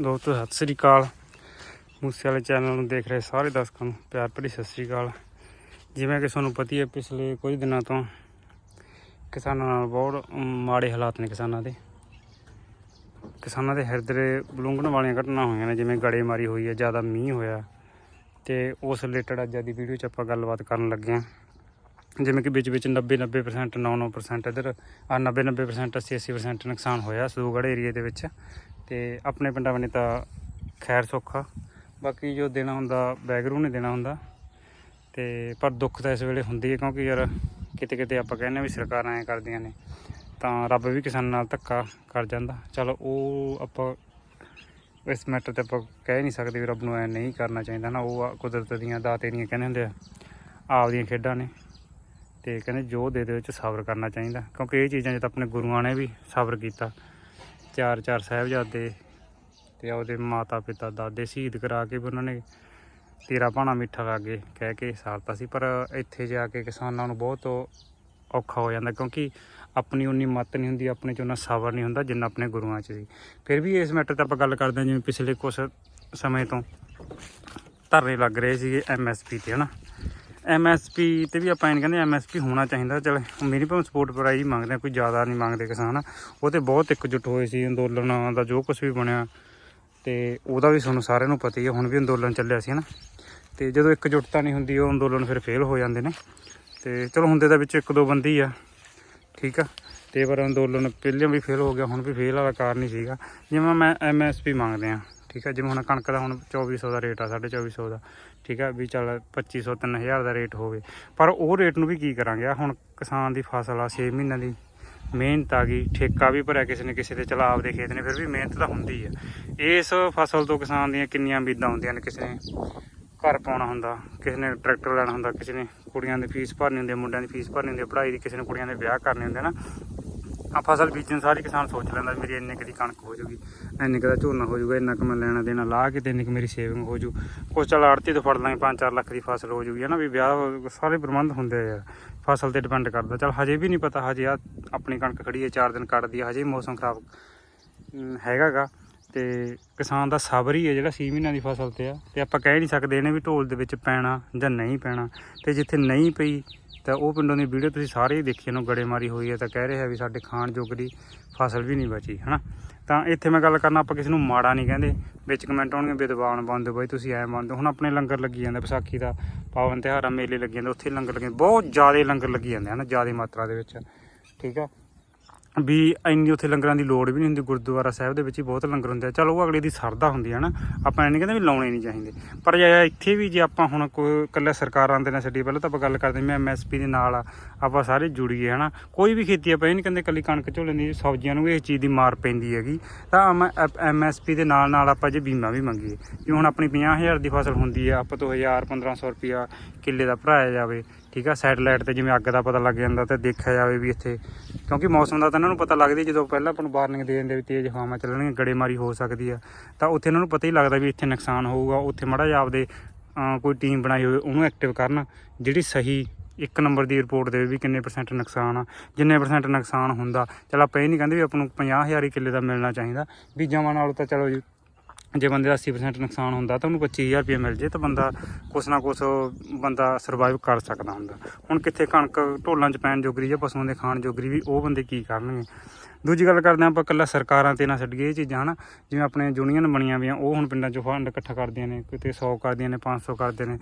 ਦੋਸਤੋ, ਸਤਿ ਸ੍ਰੀ ਅਕਾਲ। ਮੂਸੇ ਵਾਲੇ ਚੈਨਲ ਨੂੰ ਦੇਖ ਰਹੇ ਸਾਰੇ ਦਰਸ਼ਕਾਂ ਨੂੰ। ਪਿਆਰ ਭਰੀ ਸਤਿ ਸ੍ਰੀ ਅਕਾਲ। ਜਿਵੇਂ ਕਿ ਤੁਹਾਨੂੰ ਪਤੀ ਹੈ ਪਿਛਲੇ ਕੁਝ ਦਿਨਾਂ ਤੋਂ ਕਿਸਾਨਾਂ ਨਾਲ ਬਹੁਤ ਮਾੜੇ ਹਾਲਾਤ ਨੇ ਕਿਸਾਨਾਂ ਦੇ। ਕਿਸਾਨਾਂ ਦੇ ਹਿਰਦੇ ਬਲੂੰਗਣ ਵਾਲੀਆਂ ਘਟਨਾ ਹੋਈਆਂ ਨੇ, ਜਿਵੇਂ ਗੜੇਮਾਰੀ ਹੋਈ ਹੈ, ਜ਼ਿਆਦਾ ਮੀਂਹ ਹੋਇਆ ਤੇ ਉਸ ਰਿਲੇਟਡ ਅੱਜ ਦੀ ਵੀਡੀਓ 'ਚ ਆਪਾਂ ਗੱਲਬਾਤ ਕਰਨ ਲੱਗੇ ਹਾਂ। ਜਿਵੇਂ ਕਿ ਵਿੱਚ ਵਿੱਚ 90 90% 99% ਇਧਰ ਆ 90 90% 80 80% ਨੁਕਸਾਨ ਹੋਇਆ ਸੂਗੜ ਏਰੀਏ ਦੇ ਵਿੱਚ। ਤੇ ਆਪਣੇ ਪਿੰਡਾਂ ਬਣੇ ਤਾਂ ਖੈਰ ਸੌਖਾ ਬਾਕੀ ਜੋ ਦੇਣਾ ਹੁੰਦਾ, ਬੈਗਰੂ ਨੇ ਦੇਣਾ ਹੁੰਦਾ। ਤੇ ਪਰ ਦੁੱਖ ਤਾਂ ਇਸ ਵੇਲੇ ਹੁੰਦੀ ਹੈ, ਕਿਉਂਕਿ ਯਾਰ ਕਿਤੇ ਕਿਤੇ ਆਪਾਂ ਕਹਿੰਦੇ ਹਾਂ ਵੀ ਸਰਕਾਰਾਂ ਐ ਕਰਦੀਆਂ ਨੇ, ਤਾਂ ਰੱਬ ਵੀ ਕਿਸਾਨਾਂ ਨਾਲ ਧੱਕਾ ਕਰ ਜਾਂਦਾ। ਚਲੋ ਉਹ ਆਪਾਂ ਇਸ ਮੈਟਰ ਤੇ ਆਪਾਂ ਕਹਿ ਨਹੀਂ ਸਕਦੇ ਵੀ ਰੱਬ ਨੂੰ ਐ ਨਹੀਂ ਕਰਨਾ ਚਾਹੀਦਾ ਨਾ। ਉਹ ਕੁਦਰਤ ਦੀਆਂ ਦਾਤੇ ਦੀਆਂ ਕਹਿੰਦੇ ਹੁੰਦੇ ਆ ਆਪ ਦੀਆਂ ਖੇਡਾਂ ਨੇ। ਤੇ ਕਹਿੰਦੇ ਜੋ ਦੇ ਦੇ ਵਿੱਚ ਸਬਰ ਕਰਨਾ ਚਾਹੀਦਾ। ਕਿਉਂਕਿ ਇਹ ਚੀਜ਼ਾਂ 'ਚ ਆਪਣੇ ਗੁਰੂਆਂ ਨੇ ਵੀ ਸਬਰ ਕੀਤਾ। ਚਾਰ ਚਾਰ ਸਾਹਿਬਜ਼ਾਦੇ ਤੇ ਉਹਦੇ ਮਾਤਾ ਪਿਤਾ ਦਾਦੇ ਸ਼ਹੀਦ ਕਰਾ ਕੇ ਵੀ ਉਹਨਾਂ ਨੇ ਤੇਰਾ ਭਾਣਾ ਮਿੱਠਾ ਲਾਗੇ ਕਹਿ ਕੇ ਸਾਰਤਾ ਸੀ। ਪਰ ਇੱਥੇ ਜਾ ਕੇ ਕਿਸਾਨਾਂ ਨੂੰ ਬਹੁਤ ਔਖਾ ਹੋ ਜਾਂਦਾ ਕਿਉਂਕਿ ਆਪਣੀ ਉਨੀ ਮੱਤ ਨਹੀਂ ਹੁੰਦੀ, ਆਪਣੇ 'ਚ ਉਹਨਾਂ ਸਬਰ ਨਹੀਂ ਹੁੰਦਾ ਜਿੰਨਾ ਆਪਣੇ ਗੁਰੂਆਂ 'ਚ ਸੀ। ਫਿਰ ਵੀ ਇਸ ਮੈਟਰ ਤੇ ਆਪਾਂ ਗੱਲ ਕਰਦੇ ਹਾਂ ਜਿਵੇਂ ਪਿਛਲੇ ਕੁਝ ਸਮੇਂ ਤੋਂ ਧਰਨੇ ਲੱਗ ਰਹੇ ਸੀਗੇ ਐਮਐਸਪੀ ਤੇ, ਹਨਾ? ਐਮਐਸਪੀ ਤੇ ਵੀ ਆਪਾਂ ਇਹ ਨੀ ਕਹਿੰਦੇ ਐਮਐਸਪੀ ਹੋਣਾ ਚਾਹੀਦਾ। ਚਲ ਮਿਨੀਮਮ ਸਪੋਰਟ ਪ੍ਰਾਈਜ਼ ਮੰਗਦੇ ਆ, ਕੋਈ ਜ਼ਿਆਦਾ ਨਹੀਂ ਮੰਗਦੇ ਕਿਸਾਨ। ਉਹ ਤੇ ਬਹੁਤ ਇਕਜੁੱਟ ਹੋਏ ਸੀ ਅੰਦੋਲਨ ਦਾ, ਜੋ ਕੁਝ ਵੀ ਬਣਿਆ। ਤੇ ਉਹਦਾ ਵੀ ਤੁਹਾਨੂੰ ਸਾਰਿਆਂ ਨੂੰ ਪਤਾ ਹੀ ਹੈ ਹੁਣ ਵੀ ਅੰਦੋਲਨ ਚੱਲਿਆ ਸੀ ਨਾ ਤੇ ਜਦੋਂ ਇਕਜੁੱਟਤਾ ਨਹੀਂ ਹੁੰਦੀ, ਉਹ ਅੰਦੋਲਨ ਫਿਰ ਫੇਲ ਹੋ ਜਾਂਦੇ ਨੇ। ਤੇ ਚਲੋ ਹੁੰਦੇ ਦਾ ਵਿੱਚ ਇੱਕ ਦੋ ਬੰਦੀ ਆ, ਠੀਕ ਆ। ਤੇ ਪਰ ਅੰਦੋਲਨ ਪਹਿਲਾਂ ਵੀ ਫੇਲ ਹੋ ਗਿਆ, ਹੁਣ ਵੀ ਫੇਲ ਵਾਲਾ ਕਾਰਨ ਹੀ ਸੀਗਾ। ਜਿਵੇਂ ਮੈਂ ਐਮਐਸਪੀ ਮੰਗਦੇ ਆ। ਠੀਕ ਹੈ ਜਿਵੇਂ ਹੁਣ ਕਣਕ ਦਾ ਹੁਣ 2400 ਦਾ ਰੇਟ ਆ 2450 ਦਾ, ਠੀਕ ਆ, ਵੀ ਚੱਲ 2500 3000 ਦਾ ਰੇਟ ਹੋਵੇ। ਪਰ ਉਹ ਰੇਟ ਨੂੰ ਵੀ ਕੀ ਕਰਾਂਗੇ ਆ, ਹੁਣ ਕਿਸਾਨ ਦੀ ਫਸਲ ਆ 6 ਮਹੀਨਿਆਂ ਦੀ ਮਿਹਨਤ ਆ ਗਈ, ਠੇਕਾ ਵੀ ਭਰਿਆ ਕਿਸੇ ਨੇ ਕਿਸੇ ਦੇ, ਚਲਾ ਆਪਦੇ ਖੇਤ ਨੇ, ਫਿਰ ਵੀ ਮਿਹਨਤ ਤਾਂ ਹੁੰਦੀ ਆ। ਇਸ ਫਸਲ ਤੋਂ ਕਿਸਾਨ ਦੀਆਂ ਕਿੰਨੀਆਂ ਉਮੀਦਾਂ ਹੁੰਦੀਆਂ ਨੇ, ਕਿਸੇ ਨੇ ਘਰ ਪਾਉਣਾ ਹੁੰਦਾ, ਕਿਸੇ ਨੇ ਟਰੈਕਟਰ ਲੈਣਾ ਹੁੰਦਾ, ਕਿਸੇ ਨੇ ਕੁੜੀਆਂ ਦੀ ਫੀਸ ਭਰਨੀ ਹੁੰਦੀ ਹੈ ਮੁੰਡਿਆਂ ਦੀ ਫੀਸ ਭਰਨੀ ਹੁੰਦੀ ਹੈ ਪੜ੍ਹਾਈ ਦੀ ਕਿਸੇ ਨੇ ਕੁੜੀਆਂ ਦੇ ਵਿਆਹ ਕਰਨੇ ਹੁੰਦੇ ਨਾ ਆ ਫਸਲ ਬੀਜਣ ਸਾਰੀ ਕਿਸਾਨ ਸੋਚ ਲੈਂਦਾ ਮੇਰੀ ਇੰਨੇ ਕੁ ਦੀ ਕਣਕ ਹੋ ਜੂਗੀ ਇੰਨੇ ਕੁ ਦਾ ਝੋਨਾ ਹੋ ਜੂਗਾ ਇੰਨਾ ਕੁ ਮੈਂ ਲੈਣਾ ਦੇਣਾ ਲਾ ਕੇ ਤੇ ਇੰਨੀ ਕੁ ਮੇਰੀ ਸੇਵਿੰਗ ਹੋ ਜੂ। ਕੁਛ ਚੱਲ ਆੜਤੀ ਤੋਂ ਫੜ ਲਾਂਗੇ 5-4 ਲੱਖ ਦੀ ਫਸਲ ਹੋ ਜੂਗੀ ਹੈ ਨਾ ਵੀ ਵਿਆਹ ਸਾਰੇ ਪ੍ਰਬੰਧ ਹੁੰਦੇ ਆ ਯਾਰ। ਫਸਲ ਤੇ ਡਿਪੈਂਡ ਕਰਦਾ। ਚੱਲ ਹਜੇ ਵੀ ਨਹੀਂ ਪਤਾ ਹਜੇ ਆ ਆਪਣੀ ਕਣਕ ਖੜੀ ਹੈ 4 ਦਿਨ ਕੱਢਦੀ ਆ ਹਜੇ ਮੌਸਮ ਖਰਾਬ ਅਮ, ਹੈਗਾਗਾ। ਤੇ ਕਿਸਾਨ ਦਾ ਸਬਰ ਹੀ ਹੈ ਜਿਹੜਾ 6 ਮਹੀਨਿਆਂ ਦੀ ਫਸਲ ਤੇ ਆ। ਤੇ ਆਪਾਂ ਕਹਿ ਨਹੀਂ ਸਕਦੇ ਇਹਨੇ ਵੀ ਢੋਲ ਦੇ ਵਿੱਚ ਪੈਣਾ ਜਾਂ ਨਹੀਂ ਪੈਣਾ। ਤੇ ਜਿੱਥੇ ਨਹੀਂ ਪਈ ਤਾਂ ਉਹ ਪਿੰਡੋਂ ਦੀ ਵੀਡੀਓ ਤੁਸੀਂ ਸਾਰੇ ਹੀ ਦੇਖੀ ਨੂੰ ਗੜੇਮਾਰੀ ਹੋਈ ਹੈ, ਤਾਂ ਕਹਿ ਰਹੇ ਰਿਹਾ ਵੀ ਸਾਡੇ ਖਾਣ ਜੋਗ ਦੀ ਫਸਲ ਵੀ ਨਹੀਂ ਬਚੀ, ਹਨਾ? ਤਾਂ ਇੱਥੇ ਮੈਂ ਗੱਲ ਕਰਨਾ, ਆਪਾਂ ਕਿਸੇ ਨੂੰ ਮਾੜਾ ਨਹੀਂ ਕਹਿੰਦੇ। ਵਿੱਚ ਕਮੈਂਟ ਆਉਣਗੇ, ਵਿਦਵਾਨ ਬੰਦ ਬਾਈ, ਤੁਸੀਂ ਐ ਮੰਨਦੇ ਹੁਣ ਆਪਣੇ ਲੰਗਰ ਲੱਗੀ ਜਾਂਦੇ, ਵਿਸਾਖੀ ਦਾ ਪਾਵਨ ਤਿਉਹਾਰਾਂ, ਮੇਲੇ ਲੱਗੀ ਜਾਂਦੇ, ਉੱਥੇ ਲੰਗਰ ਲੱਗੇ ਬਹੁਤ ਜ਼ਿਆਦਾ ਲੰਗਰ ਲੱਗੀ ਜਾਂਦੇ, ਹਨ? ਜ਼ਿਆਦਾ ਮਾਤਰਾ ਦੇ ਵਿੱਚ, ਠੀਕ ਆ? ਵੀ ਇੰਨੀ ਉੱਥੇ ਲੰਗਰਾਂ ਦੀ ਲੋੜ ਵੀ ਨਹੀਂ ਹੁੰਦੀ, ਗੁਰਦੁਆਰਾ ਸਾਹਿਬ ਦੇ ਵਿੱਚ ਹੀ ਬਹੁਤ ਲੰਗਰ ਹੁੰਦੇ ਆ। ਚਲੋ ਉਹ ਅਗਲੇ ਦੀ ਸਰਦਾ ਹੁੰਦੀ ਹੈ ਨਾ, ਆਪਾਂ ਇਹ ਨਹੀਂ ਕਹਿੰਦੇ ਵੀ ਲਾਉਣੇ ਨਹੀਂ ਚਾਹੀਦੇ। ਪਰ ਜੇ ਇੱਥੇ ਵੀ ਜੇ ਆਪਾਂ ਹੁਣ ਕੋਈ ਇਕੱਲੇ ਸਰਕਾਰਾਂ ਦੇ ਨਾਲ ਛੱਡੀ, ਪਹਿਲਾਂ ਤਾਂ ਆਪਾਂ ਗੱਲ ਕਰਦੇ ਮੈਂ ਐਮਐਸਪੀ ਦੇ ਨਾਲ ਆਪਾਂ ਸਾਰੇ ਜੁੜੀਏ, ਹਨਾ। ਕੋਈ ਵੀ ਖੇਤੀ ਆਪਾਂ ਇਹ ਨਹੀਂ ਕਹਿੰਦੇ ਇਕੱਲੀ ਕਣਕ ਝੋਲੇ ਦੀ ਸਬਜ਼ੀਆਂ ਨੂੰ ਵੀ ਇਸ ਚੀਜ਼ ਦੀ ਮਾਰ ਪੈਂਦੀ ਹੈਗੀ। ਤਾਂ ਐਮਐਸਪੀ ਦੇ ਨਾਲ ਨਾਲ ਆਪਾਂ ਜੇ ਬੀਮਾ ਵੀ ਮੰਗੀਏ, ਜੇ ਹੁਣ ਆਪਣੀ 50000 ਦੀ ਫਸਲ ਹੁੰਦੀ ਹੈ ਆਪਾਂ ਤੋਂ 1000 1500 ਰੁਪਿਆ ਕਿੱਲੇ ਦਾ ਭਰਾਇਆ ਜਾਵੇ ਠੀਕ ਆ ਸੈਟਲਾਈਟ ਤੇ ਜਿਵੇਂ ਅੱਗ ਦਾ ਪਤਾ ਲੱਗ ਜਾਂਦਾ ਤੇ ਦੇਖਿਆ ਜਾਵੇ ਵੀ ਇੱਥੇ। ਕਿਉਂਕਿ ਮੌਸਮ ਦਾ ਤਾਂ ਇਹਨਾਂ ਨੂੰ ਪਤਾ ਲੱਗਦੀ, ਜਦੋਂ ਪਹਿਲਾਂ ਆਪਾਂ ਨੂੰ ਵਾਰਨਿੰਗ ਦੇ ਦਿੰਦੇ ਵੀ ਤੇਜ਼ ਹਵਾਵਾਂ ਚੱਲਣਗੀਆਂ, ਗੜੇਮਾਰੀ ਹੋ ਸਕਦੀ ਆ, ਤਾਂ ਉੱਥੇ ਇਹਨਾਂ ਨੂੰ ਪਤਾ ਹੀ ਲੱਗਦਾ ਵੀ ਇੱਥੇ ਨੁਕਸਾਨ ਹੋਊਗਾ। ਉੱਥੇ ਮੜਾ ਜਿਹਾ ਆਪਦੇ ਕੋਈ ਟੀਮ ਬਣਾਈ ਹੋਵੇ, ਉਹਨੂੰ ਐਕਟਿਵ ਕਰਨ, ਜਿਹੜੀ ਸਹੀ ਇੱਕ ਨੰਬਰ ਦੀ ਰਿਪੋਰਟ ਦੇਵੇ ਵੀ ਕਿੰਨੇ ਪਰਸੈਂਟ ਨੁਕਸਾਨ ਆ, ਜਿੰਨੇ ਪਰਸੈਂਟ ਨੁਕਸਾਨ ਹੁੰਦਾ। ਚਲ ਆਪਾਂ ਇਹ ਨਹੀਂ ਕਹਿੰਦੇ ਵੀ ਆਪਾਂ ਨੂੰ 50000 ਹੀ ਕਿੱਲੇ ਦਾ ਮਿਲਣਾ ਚਾਹੀਦਾ, ਬੀਜਾਂ ਨਾਲੋਂ ਤਾਂ ਚਲੋ ਜੇ ਬੰਦੇ ਦਾ 80% ਨੁਕਸਾਨ ਹੁੰਦਾ ਤਾਂ ਉਹਨੂੰ 25000 ਰੁਪਏ ਮਿਲ ਜੇ ਤਾਂ ਬੰਦਾ ਕੁਛ ਨਾ ਕੁਛ ਬੰਦਾ ਸਰਵਾਈਵ ਕਰ ਸਕਦਾ ਹੁੰਦਾ। ਹੁਣ ਕਿੱਥੇ ਕਣਕ ਢੋਲਾਂ 'ਚ ਪੈਣ ਜੋਗਰੀ ਜਾਂ ਪਸ਼ੂਆਂ ਦੇ ਖਾਣ ਜੋਗਰੀ ਵੀ ਉਹ ਬੰਦੇ ਕੀ ਕਰਨਗੇ? ਦੂਜੀ ਗੱਲ ਕਰਦੇ ਹਾਂ ਆਪਾਂ ਇਕੱਲਾ ਸਰਕਾਰਾਂ ਤੇ ਨਾ ਛੱਡੀਏ ਇਹ ਚੀਜ਼ਾਂ, ਹਨਾ? ਜਿਵੇਂ ਆਪਣੇ ਯੂਨੀਅਨ ਬਣੀਆਂ ਵੀਆਂ ਉਹ ਹੁਣ ਪਿੰਡਾਂ 'ਚੋਂ ਫੰਡ ਇਕੱਠਾ ਕਰਦੀਆਂ ਨੇ, ਕਿਤੇ 100 ਕਰਦੀਆਂ ਨੇ 500 ਕਰਦੇ ਨੇ।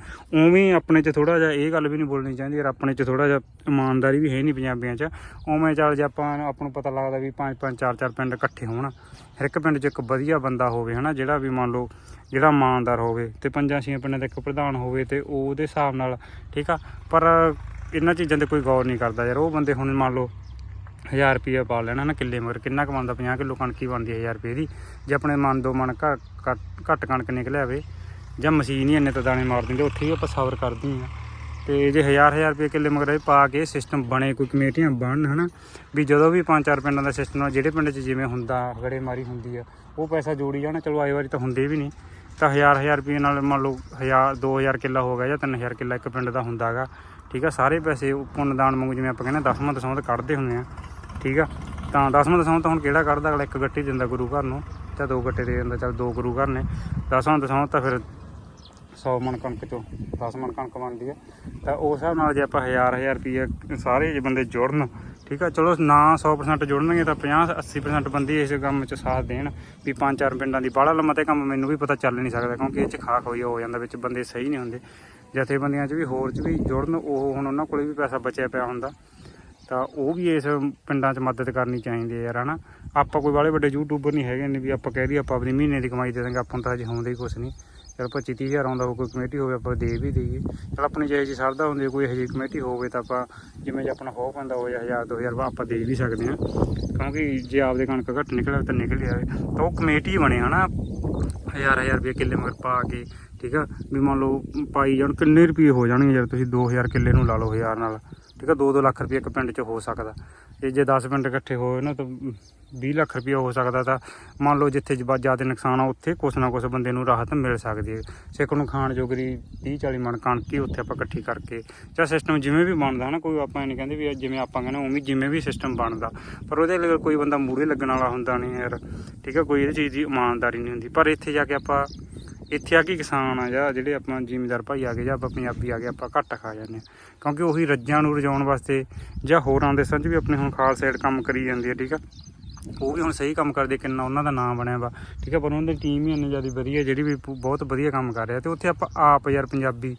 ਉਵੇਂ ਆਪਣੇ 'ਚ ਥੋੜਾ ਜਿਹਾ ਇਹ ਗੱਲ ਵੀ ਨਹੀਂ ਬੋਲਣੀ ਚਾਹੀਦੀ ਯਾਰ ਆਪਣੇ 'ਚ ਥੋੜਾ ਜਿਹਾ ਇਮਾਨਦਾਰੀ ਵੀ ਹੈ ਨਹੀਂ ਪੰਜਾਬੀਆਂ 'ਚ, ਉਵੇਂ ਚੱਲ ਜੇ ਆਪਾਂ ਆਪਾਂ ਨੂੰ ਪਤਾ ਲੱਗਦਾ ਵੀ ਪੰਜ ਪੰਜ ਚਾਰ ਚਾਰ ਪਿੰਡ ਇਕੱਠੇ ਹੋਣ। ਹਰ ਇੱਕ ਪਿੰਡ 'ਚ ਇੱਕ ਵਧੀਆ ਬੰਦਾ ਹੋਵੇ, ਹਨਾ, ਜਿਹੜਾ ਵੀ ਮੰਨ ਲਓ ਜਿਹੜਾ ਇਮਾਨਦਾਰ ਹੋਵੇ ਤੇ ਪੰਜਾਂ ਛੇ ਪਿੰਡਾਂ ਦਾ ਇੱਕ ਪ੍ਰਧਾਨ ਹੋਵੇ ਤੇ ਉਹਦੇ ਹਿਸਾਬ ਨਾਲ, ਠੀਕ ਆ? ਪਰ ਇਹਨਾਂ ਚੀਜ਼ਾਂ ਤੇ ਕੋਈ ਗੌਰ ਨਹੀਂ ਕਰਦਾ ਯਾਰ, ਉਹ ਬੰਦੇ ਹੁਣ ਮੰਨ ਲਓ 1000 ਰੁਪਏ ਪਾ ਲੈਣਾ ਨਾ ਕਿੱਲੇ ਮਗਰ, ਕਿੰਨਾ ਕਮਾਉਂਦਾ 50 ਕਿਲੋ ਕਣਕ ਹੀ ਬਣਦੀ ਹੈ 1000 ਰੁਪਏ ਦੀ, ਜੇ ਆਪਣੇ ਮਨ ਦੋ ਮਨ ਘੱਟ ਘੱਟ- ਘੱਟ ਕਣਕ ਨਿਕਲਿਆ ਹੋਵੇ ਜਾਂ ਮਸ਼ੀਨ ਹੀ ਇੰਨੇ ਤਾਂ ਦਾਣੇ ਮਾਰ ਦਿੰਦੇ, ਉੱਥੇ ਹੀ ਆਪਾਂ ਸਬਰ ਕਰਦੀ ਹਾਂ ਤੇ ਜੇ ਹਜ਼ਾਰ ਹਜ਼ਾਰ ਰੁਪਏ ਕਿੱਲੇ ਮਗਰ ਇਹ ਪਾ ਕੇ ਸਿਸਟਮ ਬਣੇ, ਕੋਈ ਕਮੇਟੀਆਂ ਬਣਨ, ਹਨਾ? ਵੀ ਜਦੋਂ ਵੀ ਪੰਜ ਚਾਰ ਪਿੰਡਾਂ ਦਾ ਸਿਸਟਮ ਆ, ਜਿਹੜੇ ਪਿੰਡ 'ਚ ਜਿਵੇਂ ਹੁੰਦਾ, ਗੜੇਮਾਰੀ ਹੁੰਦੀ ਆ, ਉਹ ਪੈਸਾ ਜੋੜੀ ਜਾਣਾ। ਚਲੋ ਆਏ ਵਾਰੀ ਤਾਂ ਹੁੰਦੇ ਵੀ ਨਹੀਂ। ਤਾਂ ਹਜ਼ਾਰ ਹਜ਼ਾਰ ਰੁਪਏ ਨਾਲ ਮੰਨ ਲਓ 1000 2000 ਕਿੱਲਾ ਹੋ ਗਿਆ ਜਾਂ 3000 ਕਿੱਲਾ ਇੱਕ ਪਿੰਡ ਦਾ ਹੁੰਦਾਗਾ, ਠੀਕ ਆ? ਸਾਰੇ ਪੈਸੇ ਉਹ ਪੁੰਨਦਾਨ ਵਾਂਗੂ ਜਿਵੇਂ ਆਪਾਂ ਕਹਿੰਦੇ ਦਸਵਾਂ ਦਸਵਾਂ ਤੇ ਕੱਢਦੇ ਹੁੰਦੇ ਆ, ਠੀਕ ਆ? ਤਾਂ ਦਸਵਾਂ ਦਸਵਾਂ ਤਾਂ ਹੁਣ ਕਿਹੜਾ ਕੱਢਦਾ? ਅਗਲਾ ਇੱਕ ਗੱਟੀ ਦਿੰਦਾ ਗੁਰੂ ਘਰ ਨੂੰ, ਜਾਂ ਦੋ ਗੱਟੇ ਦੇ ਜਾਂਦਾ ਚੱਲ ਦੋ ਗੁਰੂ ਘਰ ਨੇ। 10 ਦਸਾਂ ਤਾਂ ਫਿਰ 100 ਮਣ ਕਣਕ ਚੋਂ 10 ਮਣ ਕਣਕ ਬਣਦੀ ਹੈ। ਤਾਂ ਉਸ ਹਿਸਾਬ ਨਾਲ ਜੇ ਆਪਾਂ ਹਜ਼ਾਰ ਹਜ਼ਾਰ ਰੁਪਏ ਸਾਰੇ ਜੇ ਬੰਦੇ ਜੁੜਨ, ਠੀਕ ਆ? ਚਲੋ ਨਾ 100% ਜੁੜਨਗੇ ਤਾਂ 50 80% ਬੰਦੇ ਇਸ ਕੰਮ 'ਚ ਸਾਥ ਦੇਣ ਵੀ ਪੰਜ, ਚਾਰ ਪਿੰਡਾਂ ਦੀ ਬਾਹਲਾ ਲੰਮਾ ਤੇ ਕੰਮ ਮੈਨੂੰ ਵੀ ਪਤਾ ਚੱਲ ਨਹੀਂ ਸਕਦਾ ਕਿਉਂਕਿ ਇਹ 'ਚ ਖਾ ਖੋਈ ਹੋ ਜਾਂਦਾ ਵਿੱਚ ਬੰਦੇ ਸਹੀ ਨਹੀਂ ਹੁੰਦੇ। ਜਥੇਬੰਦੀਆਂ 'ਚ ਵੀ ਹੋਰ 'ਚ ਵੀ ਜੁੜਨ, ਉਹ ਹੁਣ ਉਹਨਾਂ ਕੋਲੇ ਵੀ ਪੈਸਾ ਬਚਿਆ ਪਿਆ ਹੁੰਦਾ। ਤਾਂ ਉਹ ਵੀ ਇਸ ਪਿੰਡਾਂ 'ਚ ਮਦਦ ਕਰਨੀ ਚਾਹੀਦੀ ਹੈ ਯਾਰ, ਹਨਾ? ਆਪਾਂ ਕੋਈ ਵਾਲੇ ਵੱਡੇ ਯੂਟਿਊਬਰ ਨਹੀਂ ਹੈਗੇ ਨੇ ਵੀ ਆਪਾਂ ਕਹਿ ਦਈਏ ਆਪਾਂ ਆਪਣੀ ਮਹੀਨੇ ਦੀ ਕਮਾਈ ਦੇ ਦਾਂਗੇ ਆਪਾਂ ਨੂੰ ਤਾਂ ਅਜੇ ਹੁੰਦਾ ਹੀ ਕੁਛ ਨਹੀਂ। ਚਲ 25 ਤੀਹ ਹਜ਼ਾਰ ਆਉਂਦਾ ਹੋਵੇ ਕੋਈ ਕਮੇਟੀ ਹੋਵੇ ਆਪਾਂ ਦੇ ਵੀ ਦਈਏ। ਚਲ ਆਪਣੀ ਜਿਹੇ ਜੀ ਸਰਦਾ ਹੁੰਦੀ ਕੋਈ ਇਹੋ ਜਿਹੀ ਕਮੇਟੀ ਹੋਵੇ ਤਾਂ ਆਪਾਂ ਜਿਵੇਂ ਜੇ ਆਪਣਾ ਹੋ ਪੈਂਦਾ ਹੋਵੇ 1000 2000 ਆਪਾਂ ਦੇ ਵੀ ਸਕਦੇ ਹਾਂ। ਕਿਉਂਕਿ ਜੇ ਆਪਦੇ ਕਣਕ ਘੱਟ ਨਿਕਲੇ ਤਾਂ ਨਿਕਲ ਜਾਵੇ ਤਾਂ ਉਹ ਕਮੇਟੀ ਬਣੇ, ਹਨਾ? ਹਜ਼ਾਰ ਹਜ਼ਾਰ ਰੁਪਏ ਕਿੱਲੇ ਮਗਰ ਪਾ ਕੇ, ਠੀਕ ਆ? ਵੀ ਮੰਨ ਲਓ ਪਾਈ ਜਾਣ, ਕਿੰਨੇ ਰੁਪਏ ਹੋ ਜਾਣਗੇ ਯਾਰ ਤੁਸੀਂ 2000 ਕਿੱਲੇ ਨੂੰ ਲਾ ਲਓ ਹਜ਼ਾਰ ਨਾਲ? ਠੀਕ ਆ 2-2 ਲੱਖ ਰੁਪਏ ਇੱਕ ਪਿੰਡ 'ਚ ਹੋ ਸਕਦਾ। ਤੇ ਜੇ 10 ਪਿੰਡ ਇਕੱਠੇ ਹੋਏ ਨਾ ਤਾਂ 20 ਲੱਖ ਰੁਪਏ ਹੋ ਸਕਦਾ ਤਾਂ ਮੰਨ ਲਓ ਜਿੱਥੇ ਜ਼ਿਆਦਾ ਨੁਕਸਾਨ ਆ, ਉੱਥੇ ਕੁਛ ਨਾ ਕੁਛ ਬੰਦੇ ਨੂੰ ਰਾਹਤ ਮਿਲ ਸਕਦੀ ਹੈ। ਸਿੱਖ ਨੂੰ ਖਾਣ ਜੋਗਰੀ 30 40 ਮਣ ਕਣਕੀ ਉੱਥੇ ਆਪਾਂ ਇਕੱਠੀ ਕਰਕੇ, ਜਾਂ ਸਿਸਟਮ ਜਿਵੇਂ ਵੀ ਬਣਦਾ ਹਨਾ ਕੋਈ ਆਪਾਂ ਇਹ ਨਹੀਂ ਕਹਿੰਦੇ ਵੀ ਜਿਵੇਂ ਆਪਾਂ ਕਹਿੰਦੇ ਉਵੇਂ ਜਿਵੇਂ ਵੀ ਸਿਸਟਮ ਬਣਦਾ। ਪਰ ਉਹਦੇ ਲਈ ਕੋਈ ਬੰਦਾ ਮੂਰੇ ਲੱਗਣ ਵਾਲਾ ਹੁੰਦਾ ਨਹੀਂ ਯਾਰ। ਠੀਕ ਆ, ਕੋਈ ਇਹ ਚੀਜ਼ ਦੀ ਇਮਾਨਦਾਰੀ ਨਹੀਂ ਹੁੰਦੀ। ਪਰ ਇੱਥੇ ਜਾ ਕੇ ਆਪਾਂ ਇੱਥੇ ਆ ਕੇ ਕਿਸਾਨ ਆ ਜਾਂ, ਜਿਹੜੇ ਆਪਾਂ ਜ਼ਿਮੀਦਾਰ ਭਾਈ ਆ ਗਏ ਜਾਂ ਆਪਾਂ ਪੰਜਾਬੀ ਆ ਗਏ, ਆਪਾਂ ਘੱਟ ਖਾ ਜਾਂਦੇ ਹਾਂ। ਕਿਉਂਕਿ ਉਹੀ ਰੱਜਾਂ ਨੂੰ ਰਜਾਉਣ ਵਾਸਤੇ ਜਾਂ ਹੋਰਾਂ ਦੇਸ਼ਾਂ 'ਚ ਵੀ ਆਪਣੇ ਹੁਣ ਖਾਲ ਸਾਈਡ ਕੰਮ ਕਰੀ ਜਾਂਦੀ ਹੈ ਠੀਕ ਆ? ਉਹ ਵੀ ਹੁਣ ਸਹੀ ਕੰਮ ਕਰਦੇ, ਕਿੰਨਾ ਉਹਨਾਂ ਦਾ ਨਾਮ ਬਣਿਆ ਵਾ। ਠੀਕ ਆ, ਪਰ ਉਹਨਾਂ ਦੀ ਟੀਮ ਹੀ ਇੰਨੀ ਜ਼ਿਆਦਾ ਵਧੀਆ, ਜਿਹੜੀ ਵੀ ਬਹੁਤ ਵਧੀਆ ਕੰਮ ਕਰ ਰਿਹਾ, ਤੇ ਉੱਥੇ ਆਪਾਂ ਆਪ ਯਾਰ ਪੰਜਾਬੀ,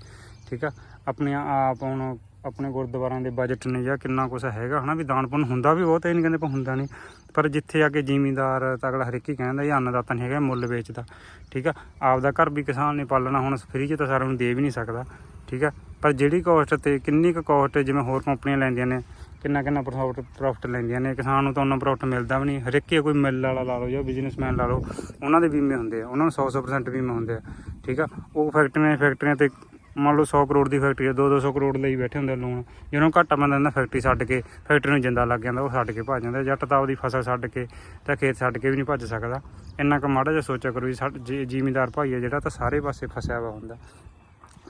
ਠੀਕ ਆ? ਆਪਣੇ ਆਪ ਹੁਣ ਆਪਣੇ ਗੁਰਦੁਆਰਿਆਂ ਦੇ ਬਜਟ ਨੇ ਜਾਂ ਕਿੰਨਾ ਕੁਛ ਹੈਗਾ, ਹਨਾ, ਵੀ ਦਾਨ ਪੁੰਨ ਹੁੰਦਾ ਵੀ ਬਹੁਤ, ਇਹ ਨਹੀਂ ਕਹਿੰਦੇ ਪਰ ਹੁੰਦਾ ਨਹੀਂ ਪਰ ਜਿੱਥੇ ਆ ਕੇ ਜ਼ਿਮੀਂਦਾਰ ਤਗੜਾ ਹਰ ਇੱਕ ਹੀ ਕਹਿੰਦਾ, ਇਹ ਅੰਨਦਾਤਾ ਨਹੀਂ ਹੈਗਾ ਮੁੱਲ ਵੇਚਦਾ, ਠੀਕ ਆ? ਆਪਦਾ ਘਰ ਵੀ ਕਿਸਾਨ ਨੇ ਪਾਲਣਾ, ਹੁਣ ਫ੍ਰੀ 'ਚ ਤਾਂ ਸਾਰਿਆਂ ਨੂੰ ਦੇ ਵੀ ਨਹੀਂ ਸਕਦਾ, ਠੀਕ ਆ? ਪਰ ਜਿਹੜੀ ਕੋਸਟ ਤੇ, ਕਿੰਨੀ ਕੁ ਕੋਸਟ ਜਿਵੇਂ ਹੋਰ ਕੰਪਨੀਆਂ ਲੈਂਦੀਆਂ ਨੇ ਕਿੰਨਾ ਕਿੰਨਾ ਪ੍ਰੋਫਿਟ ਪ੍ਰੋਫਿਟ ਲੈਂਦੀਆਂ ਨੇ, ਕਿਸਾਨ ਨੂੰ ਤਾਂ ਉਹਨਾਂ ਪ੍ਰੋਫਿਟ ਮਿਲਦਾ ਵੀ ਨਹੀਂ ਹਰ ਇੱਕ ਕੋਈ ਮਿੱਲ ਵਾਲਾ ਲਾ ਲਓ ਜਾਂ ਬਿਜ਼ਨਸਮੈਨ ਲਾ ਲਓ, ਉਹਨਾਂ ਦੇ ਬੀਮੇ ਹੁੰਦੇ ਆ, ਉਹਨਾਂ ਨੂੰ 100-100% ਬੀਮੇ ਹੁੰਦੇ ਆ, ਠੀਕ ਆ? ਉਹ ਫੈਕਟਰੀਆਂ ਫੈਕਟਰੀਆਂ ਤੇ ਮੰਨ ਲਓ 100 ਕਰੋੜ ਦੀ ਫੈਕਟਰੀ ਹੈ 2-200 ਕਰੋੜ ਲਈ ਬੈਠੇ ਹੁੰਦੇ ਲੋਨ ਜਿਹਨਾਂ ਨੂੰ ਘਾਟਾ ਪੈਂਦਾ ਹੁੰਦਾ ਫੈਕਟਰੀ ਛੱਡ ਕੇ, ਫੈਕਟਰੀ ਨੂੰ ਜਿੰਦਾ ਲੱਗ ਜਾਂਦਾ, ਉਹ ਛੱਡ ਕੇ ਭੱਜ ਜਾਂਦਾ। ਜੱਟ ਤਾਂ ਉਹਦੀ ਫਸਲ ਛੱਡ ਕੇ ਤਾਂ ਖੇਤ ਛੱਡ ਕੇ ਵੀ ਨਹੀਂ ਭੱਜ ਸਕਦਾ। ਇੰਨਾ ਕੁ ਮਾੜਾ ਜਿਹਾ ਸੋਚਿਆ ਕਰੋ ਵੀ ਸਾਡ- ਜੇ ਜ਼ਿਮੀਂਦਾਰ ਭਾਈ ਹੈ ਜਿਹੜਾ ਤਾਂ ਸਾਰੇ ਪਾਸੇ ਫਸਿਆ ਵਾ ਹੁੰਦਾ।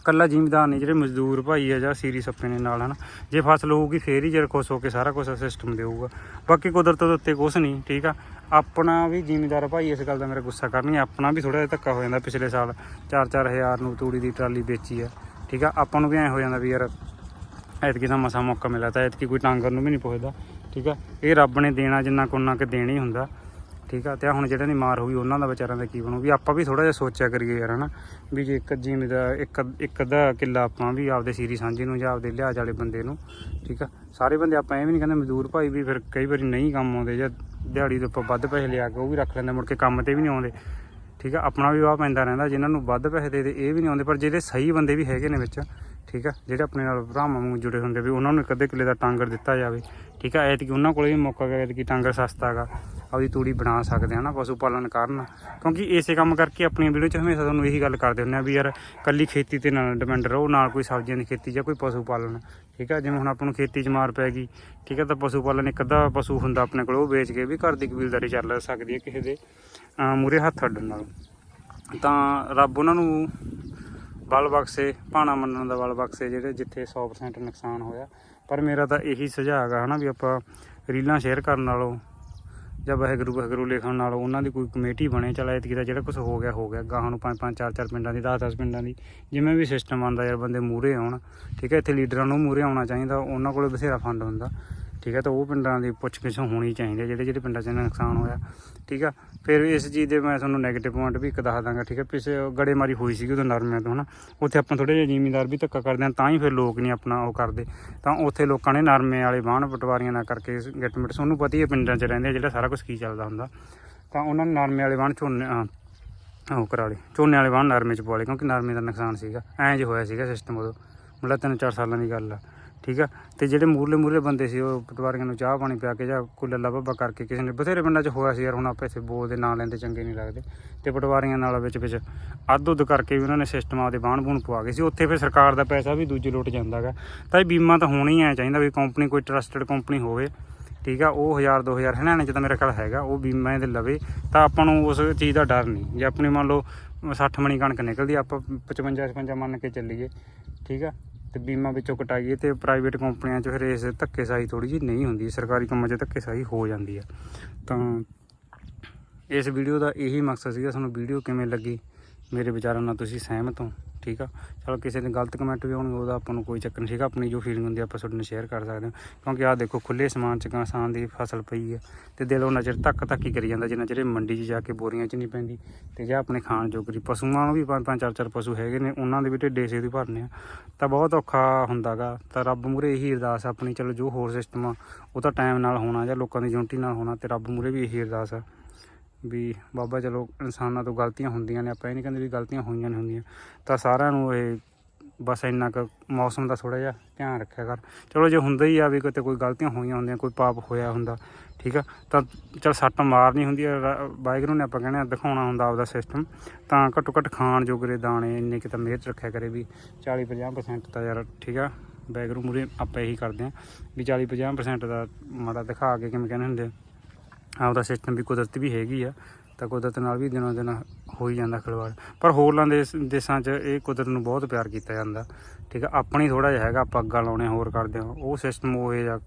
ਕੱਲਾ ਜ਼ਿਮੀਦਾਰ ਨਹੀਂ, ਜਿਹੜੇ ਮਜ਼ਦੂਰ ਭਾਈ ਆ ਜਾਂ ਸੀਰੀ ਸੱਪੇ ਨੇ ਨਾਲ, ਹਨ। ਜੇ ਫਸਲ ਹੋਊਗੀ, ਫੇਰ ਹੀ ਜਰ ਖੁਸ਼ ਹੋ ਕੇ ਸਾਰਾ ਕੁਝ ਸਿਸਟਮ ਦੇਊਗਾ। ਬਾਕੀ ਕੁਦਰਤ ਦੇ ਉੱਤੇ ਕੁਝ ਨਹੀਂ, ਠੀਕ ਆ। ਆਪਣਾ ਵੀ ਜ਼ਿਮੀਂਦਾਰ ਭਾਈ ਇਸ ਗੱਲ ਦਾ ਮੇਰਾ ਗੁੱਸਾ ਕਰਨਗੇ। ਆਪਣਾ ਵੀ ਥੋੜਾ ਜਿਹਾ ਧੱਕਾ ਹੋ ਜਾਂਦਾ ਪਿਛਲੇ ਸਾਲ 4-4 ਹਜ਼ਾਰ ਨੂੰ ਤੂੜੀ ਦੀ ਟਰਾਲੀ ਵੇਚੀ ਆ, ਠੀਕ ਆ। ਆਪਾਂ ਨੂੰ ਵੀ ਐ ਹੋ ਜਾਂਦਾ ਵੀ ਯਾਰ, ਐਤਕੀ ਤਾਂ ਮਸਾ ਮੌਕਾ ਮਿਲਿਆ ਤਾਂ ਐਤਕੀ ਕੋਈ ਟਾਂਗਰ ਨੂੰ ਵੀ ਨਹੀਂ ਪੁੱਛਦਾ, ਠੀਕ ਆ। ਇਹ ਰੱਬ ਨੇ ਦੇਣਾ ਜਿੰਨਾ ਕੁ ਉਹਨਾਂ ਕਿ ਦੇਣਾ ਹੀ ਹੁੰਦਾ। ਠੀਕ ਆ? ਤੇ ਹੁਣ ਜਿਹੜਾ ਨਹੀਂ ਮਾਰ ਹੋਈ ਉਹਨਾਂ ਦਾ ਵਿਚਾਰਿਆਂ ਦਾ ਕੀ ਬਣੂ? ਵੀ ਆਪਾਂ ਵੀ ਥੋੜਾ ਜਿਹਾ ਸੋਚਿਆ ਕਰੀਏ ਯਾਰ, ਹਨਾ? ਵੀ ਜੇ ਇੱਕ ਜਿਵੇਂ ਦਾ ਇੱਕ ਇੱਕ ਅੱਧਾ ਕਿੱਲਾ ਆਪਾਂ ਵੀ ਆਪਦੇ ਸੀਰੀ ਸਾਂਝੀ ਨੂੰ ਜਾਂ ਆਪਦੇ ਲਿਹਾਜ਼ ਵਾਲੇ ਬੰਦੇ ਨੂੰ, ਠੀਕ ਆ? ਸਾਰੇ ਬੰਦੇ ਆਪਾਂ ਐਵੇਂ ਨਹੀਂ ਕਹਿੰਦੇ ਮਜ਼ਦੂਰ ਭਾਈ ਵੀ ਫਿਰ ਕਈ ਵਾਰੀ ਨਹੀਂ ਕੰਮ ਆਉਂਦੇ ਜਾਂ ਦਿਹਾੜੀ ਤੋਂ ਆਪਾਂ ਵੱਧ ਪੈਸੇ ਲਿਆ ਕੇ ਉਹ ਵੀ ਰੱਖ ਲੈਂਦੇ, ਮੁੜ ਕੇ ਕੰਮ ਤੇ ਵੀ ਨਹੀਂ ਆਉਂਦੇ, ਠੀਕ ਆ? ਆਪਣਾ ਵੀ ਵਾਹ ਪੈਂਦਾ ਰਹਿੰਦਾ, ਜਿਨ੍ਹਾਂ ਨੂੰ ਵੱਧ ਪੈਸੇ ਦੇ ਦੇ, ਇਹ ਵੀ ਨਹੀਂ ਆਉਂਦੇ, ਪਰ ਜਿਹੜੇ ਸਹੀ ਬੰਦੇ ਵੀ ਹੈਗੇ ਨੇ ਵਿੱਚ, ਠੀਕ ਆ? ਜਿਹੜੇ ਆਪਣੇ ਨਾਲ ਭਰਾਵਾਂ ਨੂੰ ਜੁੜੇ ਹੁੰਦੇ ਵੀ ਉਹਨਾਂ ਨੂੰ ਇੱਕ ਅੱਧੇ ਕਿੱਲੇ ਦਾ ਟਾਂਗਰ ਦਿੱਤਾ ਜਾਵੇ, ਠੀਕ ਆ? ਐਤਕੀ ਉਹਨਾਂ ਕੋਲੇ ਵੀ ਮੌਕਾ ਗਿਆ ਕਿ ਟਾਂਗਰ ਸਸਤਾ ਹੈਗਾ। ਆਪਦੀ ਤੂੜੀ ਬਣਾ ਸਕਦੇ ਹਾਂ ਨਾ ਪਸ਼ੂ ਪਾਲਣ ਕਰਨ। ਕਿਉਂਕਿ ਇਸੇ ਕੰਮ ਕਰਕੇ ਆਪਣੀਆਂ ਵੀਡੀਓ 'ਚ ਹਮੇਸ਼ਾ ਤੁਹਾਨੂੰ ਇਹੀ ਗੱਲ ਕਰਦੇ ਹੁੰਦੇ ਆ ਵੀ ਯਾਰ ਕੱਲੀ ਖੇਤੀ ਤੇ ਨਾ ਡਿਪੈਂਡ ਰਹੋ ਨਾਲ ਕੋਈ ਸਬਜ਼ੀਆਂ ਦੀ ਖੇਤੀ ਜਾਂ ਕੋਈ ਪਸ਼ੂ ਪਾਲਣ। ਠੀਕ ਆ, ਜਿਵੇਂ ਹੁਣ ਆਪਾਂ ਨੂੰ ਖੇਤੀ 'ਚ ਮਾਰ ਪੈ ਗਈ, ਠੀਕ ਆ, ਤਾਂ ਪਸ਼ੂ ਪਾਲਣ ਇੱਕ ਅੱਧਾ ਪਸ਼ੂ ਹੁੰਦਾ ਆਪਣੇ ਕੋਲ, ਉਹ ਵੇਚ ਕੇ ਵੀ ਘਰ ਦੀ ਕਬੀਲਦਾਰੀ ਚੱਲ ਸਕਦੀ ਹੈ ਕਿਸੇ ਦੇ ਮੂਰੇ ਹੱਥ ਅੱਡਣ ਨਾਲ। ਤਾਂ ਰੱਬ ਉਹਨਾਂ ਨੂੰ ਬਲ ਬਖਸ਼ੇ, ਭਾਣਾ ਮੰਨਣ ਦਾ ਬਲ ਬਖਸ਼ੇ ਜਿਹੜੇ ਜਿੱਥੇ 100% ਨੁਕਸਾਨ ਹੋਇਆ। ਪਰ ਮੇਰਾ ਤਾਂ ਇਹੀ ਸੁਝਾਅ ਹੈਗਾ ਹਨਾ ਵੀ ਆਪਾਂ ਰੀਲਾਂ ਸ਼ੇਅਰ ਕਰਨ ਨਾਲੋਂ ਜਾਂ ਵਾਹਿਗੁਰੂ ਵਾਹਿਗੁਰੂ ਲਿਖਣ ਨਾਲੋਂ ਉਹਨਾਂ ਦੀ ਕੋਈ ਕਮੇਟੀ ਬਣੇ, ਚਲ ਐਤਕੀ ਦਾ ਜਿਹੜਾ ਕੁਝ ਹੋ ਗਿਆ ਹੋ ਗਿਆ। ਗਾਹਾਂ ਨੂੰ ਪੰਜ ਪੰਜ, ਚਾਰ ਚਾਰ ਪਿੰਡਾਂ ਦੀ 10 10 ਪਿੰਡਾਂ ਦੀ, ਜਿਵੇਂ ਵੀ ਸਿਸਟਮ ਆਉਂਦਾ ਯਾਰ, ਬੰਦੇ ਮੂਰੇ ਆਉਣ, ਠੀਕ ਹੈ, ਇੱਥੇ ਲੀਡਰਾਂ ਨੂੰ ਮੂਰੇ ਆਉਣਾ ਚਾਹੀਦਾ, ਉਹਨਾਂ ਕੋਲੇ ਬਥੇਰਾ ਫੰਡ ਹੁੰਦਾ। ਠੀਕ ਹੈ, ਤਾਂ ਉਹ ਪਿੰਡਾਂ ਦੀ ਪੁੱਛਗਿੱਛ ਹੋਣੀ ਚਾਹੀਦੀ ਹੈ, ਜਿਹੜੇ ਜਿਹੜੇ ਪਿੰਡਾਂ 'ਚ ਇਹਨਾਂ ਨੁਕਸਾਨ ਹੋਇਆ। ਠੀਕ ਆ, ਫਿਰ ਇਸ ਚੀਜ਼ ਦੇ ਮੈਂ ਤੁਹਾਨੂੰ 네ਗੇਟਿਵ ਪੁਆਇੰਟ ਵੀ ਇੱਕ ਦੱਸ ਦਾਂਗਾ, ਠੀਕ ਹੈ, ਪਿਛੇ ਗੜੇਮਾਰੀ ਹੋਈ ਸੀਗੀ ਉਦੋਂ ਨਰਮਿਆਂ ਤੋਂ, ਹਨਾ। ਉੱਥੇ ਆਪਾਂ ਥੋੜੇ ਜਿਹੇ ਜ਼ਿਮੀਂਦਾਰ ਵੀ ਧੱਕਾ ਕਰਦੇ ਆ ਤਾਂ ਹੀ ਫਿਰ ਲੋਕ ਨਹੀਂ ਆਪਣਾ ਉਹ ਕਰਦੇ। ਤਾਂ ਉੱਥੇ ਲੋਕਾਂ ਨੇ ਨਰਮੇ ਵਾਲੇ ਬਾਣ ਪਟਵਾਰੀਆਂ ਨਾ ਕਰਕੇ ਗਿੱਟਮਿਟ ਤੁਹਾਨੂੰ ਪਤਾ ਹੀ ਹੈ ਪਿੰਡਾਂ 'ਚ ਰਹਿੰਦੇ ਆ, ਜਿਹੜਾ ਸਾਰਾ ਕੁਝ ਕੀ ਚੱਲਦਾ ਹੁੰਦਾ। ਤਾਂ ਉਹਨਾਂ ਨੇ ਨਰਮੇ ਵਾਲੇ ਬਾਣ ਝੋਨੇ ਉਹ ਕਰਾ ਲਏ। ਝੋਨੇ ਵਾਲੇ ਬਾਣ ਨਰਮੇ 'ਚ ਪਵਾ ਲਏ, ਕਿਉਂਕਿ ਨਰਮੇ ਦਾ ਨੁਕਸਾਨ ਸੀਗਾ। ਐਂ ਜੇ ਹੋਇਆ ਸੀਗਾ ਸਿਸਟਮ ਉਦੋਂ। ਮਤਲਬ ਤਿੰਨ ਚਾਰ ਸਾਲਾਂ ਦੀ ਗੱਲ ਆ। ਠੀਕ ਆ? ਤੇ ਜਿਹੜੇ ਮੂਰਲੇ ਮੂਰਲੇ ਬੰਦੇ ਸੀ, ਉਹ ਪਟਵਾਰੀਆਂ ਨੂੰ ਚਾਹ ਪਾਣੀ ਪਿਆ ਕੇ ਜਾਂ ਕੋਈ ਲੱਲਾ ਬੱਬਾ ਕਰਕੇ ਕਿਸੇ ਨੇ, ਬਥੇਰੇ ਪਿੰਡਾਂ 'ਚ ਹੋਇਆ ਸੀ ਯਾਰ, ਹੁਣ ਆਪਾਂ ਇੱਥੇ ਬੋਲਦੇ ਨਾਂ ਲੈਂਦੇ ਚੰਗੇ ਨਹੀਂ ਲੱਗਦੇ। ਤੇ ਪਟਵਾਰੀਆਂ ਨਾਲ ਵਿੱਚ ਵਿੱਚ ਅੱਧ ਉੱਧ ਕਰਕੇ ਵੀ ਉਹਨਾਂ ਨੇ ਸਿਸਟਮ ਆਪਦੇ ਬਾਣ ਬੂਣ ਪਵਾ ਗਏ ਸੀ। ਉੱਥੇ ਫਿਰ ਸਰਕਾਰ ਦਾ ਪੈਸਾ ਵੀ ਦੂਜੇ ਲੁੱਟ ਜਾਂਦਾ ਗਾ। ਤਾਂ ਇਹ ਬੀਮਾ ਤਾਂ ਹੋਣਾ ਹੀ ਐ ਚਾਹੀਦਾ ਵੀ ਕੰਪਨੀ ਕੋਈ ਟਰਸਟਡ ਕੰਪਨੀ ਹੋਵੇ, ਠੀਕ ਆ? ਉਹ 1000 2000 ਹਰਿਆਣੇ ਚ ਤਾਂ ਮੇਰੇ ਖਿਆਲ ਹੈਗਾ, ਉਹ ਬੀਮਾ ਦੇ ਲਵੇ। ਤਾਂ ਆਪਾਂ ਨੂੰ ਉਸ ਚੀਜ਼ ਦਾ ਡਰ ਨਹੀਂ। ਜੇ ਆਪਣੀ ਮੰਨ ਲਓ 60 ਮਣੀ ਕਣਕ ਨਿਕਲਦੀ, ਆਪਾਂ 55 56 ਮੰਨ ਕੇ ਚੱਲੀਏ, ਠੀਕ ਆ? ਤੇ ਬੀਮਾ ਵਿੱਚੋਂ ਕਟਾਈਏ ਤੇ ਪ੍ਰਾਈਵੇਟ ਕੰਪਨੀਆਂ 'ਚ ਫਿਰ ਇਸ ਧੱਕੇਸ਼ਾਹੀ ਥੋੜੀ ਜਿਹੀ ਨਹੀਂ ਹੁੰਦੀ, ਸਰਕਾਰੀ ਕੰਮਾਂ 'ਚ ਧੱਕੇਸ਼ਾਹੀ ਹੋ ਜਾਂਦੀ ਆ। ਤਾਂ ਇਸ ਵੀਡੀਓ ਦਾ ਇਹੀ ਮਕਸਦ ਸੀਗਾ, ਤੁਹਾਨੂੰ ਵੀਡੀਓ ਕਿਵੇਂ ਲੱਗੀ? ਮੇਰੇ ਵਿਚਾਰਾਂ ਨਾਲ ਤੁਸੀਂ ਸਹਿਮਤ ਹੋ, ਠੀਕ ਆ? ਚਲੋ ਕਿਸੇ ਨੇ ਗਲਤ ਕਮੈਂਟ ਵੀ ਹੋਣਗੇ ਉਹਦਾ ਆਪਾਂ ਨੂੰ ਕੋਈ ਚੱਕਰ ਨਹੀਂ ਸੀਗਾ ਆਪਣੀ ਜੋ ਫੀਲਿੰਗ ਹੁੰਦੀ ਆਪਾਂ ਤੁਹਾਡੇ ਨਾਲ ਸ਼ੇਅਰ ਕਰ ਸਕਦੇ ਹਾਂ। ਕਿਉਂਕਿ ਆਹ ਦੇਖੋ ਖੁੱਲੇ ਸਮਾਨ ਚ ਕਿਸਾਨ ਦੀ ਫਸਲ ਪਈ ਹੈ ਤੇ ਦਿਲ ਉਹਨਾਂ ਚਿਰ ਧੱਕ ਧੱਕ ਹੀ ਕਰੀ ਜਾਂਦਾ, ਜਿੰਨਾ ਚਿਰ ਮੰਡੀ 'ਚ ਜਾ ਕੇ ਬੋਰੀਆਂ 'ਚ ਨਹੀਂ ਪੈਂਦੀ। ਤੇ ਜਾਂ ਆਪਣੇ ਖਾਣ ਜੋਗਰੀ ਪਸ਼ੂਆਂ ਨੂੰ ਵੀ ਪੰਜ ਪੰਜ ਚਾਰ ਚਾਰ ਪਸ਼ੂ ਹੈਗੇ ਨੇ, ਉਹਨਾਂ ਦੇ ਵੀ ਢਿੱਡੇ ਸੇ ਦੀ ਭਰਨੇ ਆ। ਤਾਂ ਬਹੁਤ ਔਖਾ ਹੁੰਦਾਗਾ ਤਾਂ ਰੱਬ ਮੂਰੇ ਇਹੀ ਅਰਦਾਸ ਆ ਆਪਣੀ, ਚਲੋ ਜੋ ਹੋਰ ਸਿਸਟਮ ਆ, ਉਹ ਤਾਂ ਟਾਈਮ ਨਾਲ ਹੋਣਾ ਜਾਂ ਲੋਕਾਂ ਦੀ ਯੂਨਿਟੀ ਨਾਲ ਹੋਣਾ, ਤੇ ਰੱਬ ਮੂਰੇ ਵੀ ਇਹੀ ਅਰਦਾਸ ਆ। ਵੀ ਬਾਬਾ ਚਲੋ ਇਨਸਾਨਾਂ ਤੋਂ ਗਲਤੀਆਂ ਹੁੰਦੀਆਂ ਨੇ, ਆਪਾਂ ਇਹ ਨਹੀਂ ਕਹਿੰਦੇ ਵੀ ਗਲਤੀਆਂ ਹੋਈਆਂ ਨਹੀਂ ਹੁੰਦੀਆਂ। ਤਾਂ ਸਾਰਿਆਂ ਨੂੰ ਇਹ ਬਸ ਇੰਨਾ ਕੁ ਮੌਸਮ ਦਾ ਥੋੜਾ ਜਿਹਾ ਧਿਆਨ ਰੱਖਿਆ ਕਰ। ਚਲੋ ਜੇ ਹੁੰਦਾ ਹੀ ਆ ਵੀ ਕਿਤੇ ਕੋਈ ਗਲਤੀਆਂ ਹੋਈਆਂ ਹੁੰਦੀਆਂ, ਕੋਈ ਪਾਪ ਹੋਇਆ ਹੁੰਦਾ, ਠੀਕ ਆ, ਤਾਂ ਚਲ ਸੱਟ ਮਾਰਨੀ ਹੁੰਦੀ ਆ, ਰ- ਨੇ ਆਪਾਂ ਕਹਿੰਦੇ ਆ, ਦਿਖਾਉਣਾ ਹੁੰਦਾ ਆਪਦਾ ਸਿਸਟਮ ਤਾਂ ਘੱਟੋ ਘੱਟ ਖਾਣ ਜੋਗਰੇ ਦਾਣੇ ਇੰਨੇ ਕਿ ਤਾਂ ਮਿਹਰ ਰੱਖਿਆ ਕਰੇ ਵੀ 40 50% ਤਾਂ ਯਾਰ ਠੀਕ ਆ ਵਾਹਿਗੁਰੂ ਮੂਰੇ ਆਪਾਂ ਇਹੀ ਕਰਦੇ ਆ ਵੀ 40 50% ਦਾ ਮਾੜਾ ਦਿਖਾ ਕੇ ਕਿਵੇਂ ਕਹਿੰਦੇ ਹੁੰਦੇ ਆ। ਆਪਦਾ ਸਿਸਟਮ ਵੀ ਕੁਦਰਤ ਵੀ ਹੈਗੀ ਆ, ਤਾਂ ਕੁਦਰਤ ਨਾਲ ਵੀ ਦਿਨੋਂ ਦਿਨ ਹੋ ਹੀ ਜਾਂਦਾ ਖਿਲਵਾੜ। ਪਰ ਹੋਰਲਾਂ ਦੇ ਦੇਸ਼ਾਂ 'ਚ ਇਹ ਕੁਦਰਤ ਨੂੰ ਬਹੁਤ ਪਿਆਰ ਕੀਤਾ ਜਾਂਦਾ। ਠੀਕ ਆ, ਆਪਣੀ ਥੋੜਾ ਜਿਹਾ ਹੈਗਾ, ਆਪਾਂ ਅੱਗਾ ਲਾਉਣੇ ਹੋਰ ਕਰਦੇ ਹਾਂ। ਉਹ ਸਿਸਟਮ, ਉਹ ਇਹ ਜਾਂ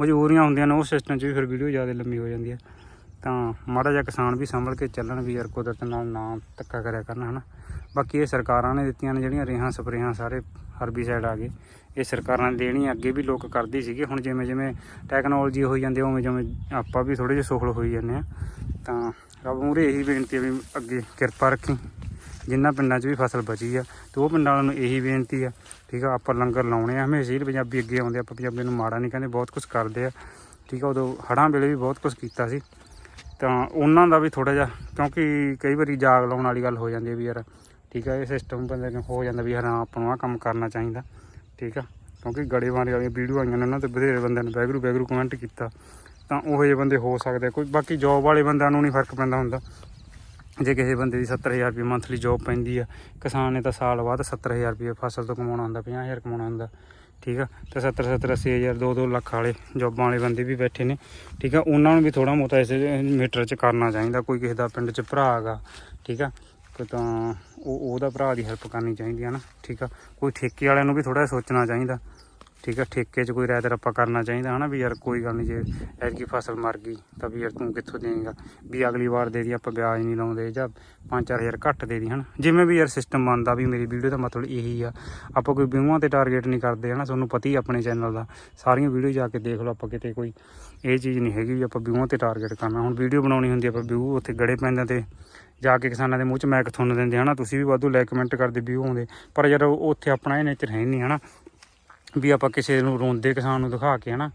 ਮਜਬੂਰੀਆਂ ਹੁੰਦੀਆਂ ਨੇ, ਉਹ ਸਿਸਟਮ 'ਚ ਵੀ ਫਿਰ ਵੀਡੀਓ ਜ਼ਿਆਦਾ ਲੰਮੀ ਹੋ ਜਾਂਦੀ ਹੈ ਤਾਂ ਮਾੜਾ ਜਿਹਾ ਕਿਸਾਨ ਵੀ ਸੰਭਲ ਕੇ ਚੱਲਣ ਵੀ ਯਾਰ ਕੁਦਰਤ ਨਾਲ ਨਾ ਧੱਕਾ ਕਰਿਆ ਕਰਨ, ਹਨਾ। ਬਾਕੀ ਇਹ ਸਰਕਾਰਾਂ ਨੇ ਦਿੱਤੀਆਂ ਨੇ ਜਿਹੜੀਆਂ ਰੇਹਾਂ ਸਪਰੇਹਾਂ ਸਾਰੇ ਹਰਬੀਸਾਈਡ ਆ ਗਏ। ਇਹ ਸਰਕਾਰਾਂ ਨੇ ਦੇਣੀ ਅੱਗੇ ਵੀ ਲੋਕ ਕਰਦੀ ਸੀਗੇ। ਹੁਣ ਜਿਵੇਂ ਜਿਵੇਂ ਟੈਕਨੋਲੋਜੀ ਹੋਈ ਜਾਂਦੀ ਉਵੇਂ ਜਿਵੇਂ ਆਪਾਂ ਵੀ ਥੋੜੇ ਜਿਹੇ ਸੁਖਲ ਹੋਈ ਜਾਂਦੇ ਆ। ਤਾਂ ਰੱਬ ਮੂਰੇ ਇਹੀ ਬੇਨਤੀ ਆ ਵੀ ਅੱਗੇ ਕਿਰਪਾ ਰੱਖੀ। ਜਿਨ੍ਹਾਂ ਪਿੰਡਾਂ 'ਚ ਵੀ ਫਸਲ ਬਚੀ ਆ, ਤੇ ਉਹ ਪਿੰਡਾਂ ਵਾਲਿਆਂ ਨੂੰ ਇਹੀ ਬੇਨਤੀ ਆ, ਠੀਕ ਆ, ਆਪਾਂ ਲੰਗਰ ਲਾਉਣੇ ਆ। ਹਮੇਸ਼ਾ ਹੀ ਪੰਜਾਬੀ ਅੱਗੇ ਆਉਂਦੇ ਆਪਾਂ ਪੰਜਾਬੀ ਨੂੰ ਮਾੜਾ ਨਹੀਂ ਕਹਿੰਦੇ, ਬਹੁਤ ਕੁਝ ਕਰਦੇ ਆ, ਠੀਕ ਆ। ਉਦੋਂ ਹੜਾਂ ਵੇਲੇ ਵੀ ਬਹੁਤ ਕੁਝ ਕੀਤਾ ਸੀ। ਤਾਂ ਉਹਨਾਂ ਦਾ ਵੀ ਥੋੜਾ ਜਿਹਾ, ਕਿਉਂਕਿ ਕਈ ਵਾਰੀ ਜਾਗ ਲਾਉਣ ਵਾਲੀ ਗੱਲ ਹੋ ਜਾਂਦੀ ਹੈ ਵੀ ਯਾਰ ਠੀਕ ਆ, ਇਹ ਸਿਸਟਮ ਬੰਦੇ ਨੂੰ ਹੋ ਜਾਂਦਾ ਵੀ ਯਾਰ ਹਾਂ, ਆਪਾਂ ਨੂੰ ਆਹ ਕੰਮ ਕਰਨਾ ਚਾਹੀਦਾ। ਠੀਕ ਆ, ਕਿਉਂਕਿ ਗੜੇਮਾਰੀ ਵਾਲੀਆਂ ਵੀਡੀਓ ਆਈਆਂ ਨੇ ਉਹਨਾਂ ਤੇ ਬਥੇਰੇ ਬੰਦਿਆਂ ਨੇ ਬੈਗਰੂ ਵੈਗਰੂ ਕਮੈਂਟ ਕੀਤਾ। ਤਾਂ ਉਹ ਜਿਹੇ ਬੰਦੇ ਹੋ ਸਕਦੇ ਕੋਈ ਬਾਕੀ ਜੌਬ ਵਾਲੇ ਬੰਦਿਆਂ ਨੂੰ ਨਹੀਂ ਫ਼ਰਕ ਪੈਂਦਾ ਹੁੰਦਾ। ਜੇ ਕਿਸੇ ਬੰਦੇ ਦੀ 70000 ਰੁਪਏ ਮੰਥਲੀ ਜੌਬ ਪੈਂਦੀ ਆ, ਕਿਸਾਨ ਨੇ ਤਾਂ ਸਾਲ ਬਾਅਦ 70000 ਰੁਪਏ ਫਸਲ ਤੋਂ ਕਮਾਉਣਾ ਹੁੰਦਾ 50000 ਕਮਾਉਣਾ ਹੁੰਦਾ। ਠੀਕ ਆ, ਤੇ 70 70 80000 2 2 ਲੱਖ ਵਾਲੇ ਜੌਬਾਂ ਵਾਲੇ ਬੰਦੇ ਵੀ ਬੈਠੇ ਨੇ। ਠੀਕ ਆ, ਉਹਨਾਂ ਨੂੰ ਵੀ ਥੋੜਾ ਮੋਟਾ ਇਸ ਮੀਟਰ 'ਚ ਕਰਨਾ ਚਾਹੀਦਾ। ਕੋਈ ਕਿਸੇ ਦਾ ਪਿੰਡ 'ਚ ਭਰਾ ਹੈਗਾ, ਠੀਕ ਆ ਤਾਂ ਉਹ ਉਹਦਾ ਭਰਾ ਦੀ ਹੈਲਪ ਕਰਨੀ ਚਾਹੀਦੀ ਹੈ ਨਾ, ਠੀਕ ਆ? ਕੋਈ ਠੇਕੇ ਵਾਲਿਆਂ ਨੂੰ ਵੀ ਥੋੜਾ ਸੋਚਣਾ ਚਾਹੀਦਾ, ਠੀਕ ਆ? ਠੇਕੇ 'ਚ ਕੋਈ ਰਾਇਤ ਰੱਪਾ ਕਰਨਾ ਚਾਹੀਦਾ, ਹਨਾ? ਵੀ ਯਾਰ ਕੋਈ ਗੱਲ ਨਹੀਂ ਜੇ ਐਤਕੀ ਫਸਲ ਮਰ ਗਈ, ਤਾਂ ਵੀ ਯਾਰ ਤੂੰ ਕਿੱਥੋਂ ਦੇਂਗਾ ਵੀ ਅਗਲੀ ਵਾਰ ਦੇ ਦੀ ਆਪਾਂ ਵਿਆਜ ਨਹੀਂ ਲਾਉਂਦੇ, ਜਾਂ 5-4000 ਘੱਟ ਦੇ ਦੀ, ਹਨਾ? ਜਿਵੇਂ ਵੀ ਯਾਰ ਸਿਸਟਮ ਬਣਦਾ ਵੀ ਮੇਰੀ ਵੀਡੀਓ ਦਾ ਮਤਲਬ ਇਹੀ ਆ, ਆਪਾਂ ਕੋਈ ਵਿਊਆਂ ਤੇ ਟਾਰਗੇਟ ਨਹੀਂ ਕਰਦੇ, ਹਨਾ? ਤੁਹਾਨੂੰ ਪਤਾ ਹੀ ਆਪਣੇ ਚੈਨਲ ਦਾ, ਸਾਰੀਆਂ ਵੀਡੀਓ ਜਾ ਕੇ ਦੇਖ ਲਓ ਆਪਾਂ ਕਿਤੇ ਕੋਈ, ਇਹ ਚੀਜ਼ ਨਹੀਂ ਹੈਗੀ ਵੀ ਆਪਾਂ ਵਿਊਆਂ ਤੇ ਟਾਰਗੇਟ ਕਰਨਾ। ਹੁਣ ਵੀਡੀਓ ਬਣਾਉਣੀ ਹੁੰਦੀ ਆਪਾਂ ਵਿਊ ਉੱਥੇ ਗੜੇ ਪੈਂਦੇ ਤੇ ਜਾ ਕੇ ਕਿਸਾਨਾਂ ਦੇ ਮੂੰਹ 'ਚ ਮੈਕ ਥੁੰਨ ਦਿੰਦੇ ਹਨਾ? ਤੁਸੀਂ ਵੀ ਵਾਧੂ ਲਾਈਕ ਕਮੈਂਟ ਕਰਦੇ ਵਿਊ ਆਉਂਦੇ। ਪਰ ਯਾਰ ਉਹ- ਉੱਥੇ ਆਪਣਾ ਇਹ ਨੇਚਰ ਹੈ ਨਹੀਂ, ਹਨਾ? ਵੀ ਆਪਾਂ ਕਿਸੇ ਨੂੰ ਰੋਂਦੇ ਕਿਸਾਨ ਨੂੰ ਦਿਖਾ ਕੇ, ਹਨਾ?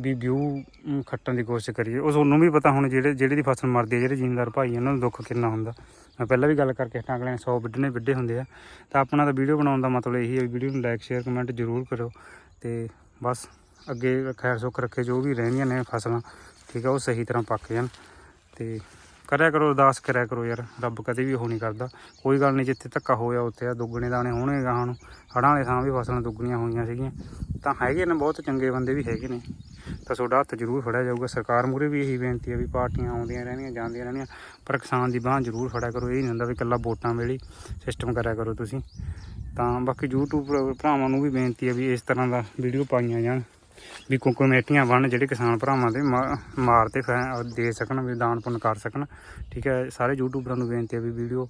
ਵੀ ਵਿਊ ਖੱਟਣ ਦੀ ਕੋਸ਼ਿਸ਼ ਕਰੀਏ। ਉਹ ਤੁਹਾਨੂੰ ਵੀ ਪਤਾ ਹੁਣ ਜਿਹੜੇ ਜਿਹੜੇ ਦੀ ਫਸਲ ਮਰਦੀ ਹੈ ਜਿਹੜੇ ਜ਼ਿਮੀਂਦਾਰ ਭਾਈ ਉਹਨਾਂ ਨੂੰ ਦੁੱਖ ਕਿੰਨਾ ਹੁੰਦਾ। ਮੈਂ ਪਹਿਲਾਂ ਵੀ ਗੱਲ ਕਰਕੇ ਹਟਾਂ, ਅਗਲੇ ਨੇ 100 ਵੱਢਣੇ ਵੱਡੇ ਹੁੰਦੇ ਆ। ਤਾਂ ਆਪਣਾ ਤਾਂ ਵੀਡੀਓ ਬਣਾਉਣ ਦਾ ਮਤਲਬ ਇਹੀ ਹੈ ਵੀਡੀਓ ਨੂੰ ਲਾਈਕ ਸ਼ੇਅਰ ਕਮੈਂਟ ਜ਼ਰੂਰ ਕਰੋ ਤੇ ਬਸ, ਅੱਗੇ ਖੈਰ ਸੁੱਖ ਰੱਖੇ ਜੋ ਵੀ ਰਹਿਣੀਆਂ ਨੇ ਫਸਲਾਂ, ਠੀਕ ਆ, ਉਹ ਸਹੀ ਤਰ੍ਹਾਂ ਪੱਕ ਜਾਣ। ਤੇ ਕਰਿਆ ਕਰੋ, ਅਰਦਾਸ ਕਰਿਆ ਕਰੋ ਯਾਰ, ਰੱਬ ਕਦੇ ਵੀ ਉਹ ਨਹੀਂ ਕਰਦਾ। ਕੋਈ ਗੱਲ ਨਹੀਂ, ਜਿੱਥੇ ਧੱਕਾ ਹੋਇਆ ਉੱਥੇ ਆ, ਦੁੱਗਣੇ ਦਾਣੇ ਹੋਣਗੇ ਗਾਹਾਂ ਨੂੰ ਹੜਾਂ ਵਾਲੇ ਥਾਂ ਵੀ ਫਸਲਾਂ ਦੁੱਗਣੀਆਂ ਹੋਈਆਂ ਸੀਗੀਆਂ। ਤਾਂ ਹੈਗੇ ਨੇ ਬਹੁਤ ਚੰਗੇ ਬੰਦੇ ਵੀ ਹੈਗੇ ਨੇ। ਤਾਂ ਤੁਹਾਡਾ ਹੱਥ ਜ਼ਰੂਰ ਫੜਿਆ ਜਾਊਗਾ। ਸਰਕਾਰ ਮੂਰੇ ਵੀ ਇਹੀ ਬੇਨਤੀ ਹੈ ਵੀ ਪਾਰਟੀਆਂ ਆਉਂਦੀਆਂ ਰਹਿਣੀਆਂ, ਜਾਂਦੀਆਂ ਰਹਿਣੀਆਂ। ਪਰ ਕਿਸਾਨ ਦੀ ਬਾਂਹ ਜ਼ਰੂਰ ਫੜਿਆ ਕਰੋ। ਇਹ ਨਹੀਂ ਹੁੰਦਾ ਵੀ ਇਕੱਲਾ ਵੋਟਾਂ ਵੇਲੇ ਸਿਸਟਮ ਕਰਿਆ ਕਰੋ ਤੁਸੀਂ। ਤਾਂ ਬਾਕੀ YouTube ਭਰਾਵਾਂ ਨੂੰ ਵੀ ਬੇਨਤੀ ਹੈ ਵੀ ਇਸ ਤਰ੍ਹਾਂ ਦਾ ਵੀਡੀਓ ਪਾਈਆਂ ਜਾਣ। ਵੀ ਕੋ ਕਮੇਟੀਆਂ ਬਣ ਜਿਹੜੇ ਕਿਸਾਨ ਭਰਾਵਾਂ ਦੇ ਮਾਰ ਤੇ ਫੈ- ਦੇ ਸਕਣ, ਵੀ ਦਾਨ ਪੁੰਨ ਕਰ ਸਕਣ। ਠੀਕ ਹੈ, ਸਾਰੇ ਯੂਟਿਊਬਰਾਂ ਨੂੰ ਬੇਨਤੀ ਹੈ ਵੀ ਵੀਡੀਓ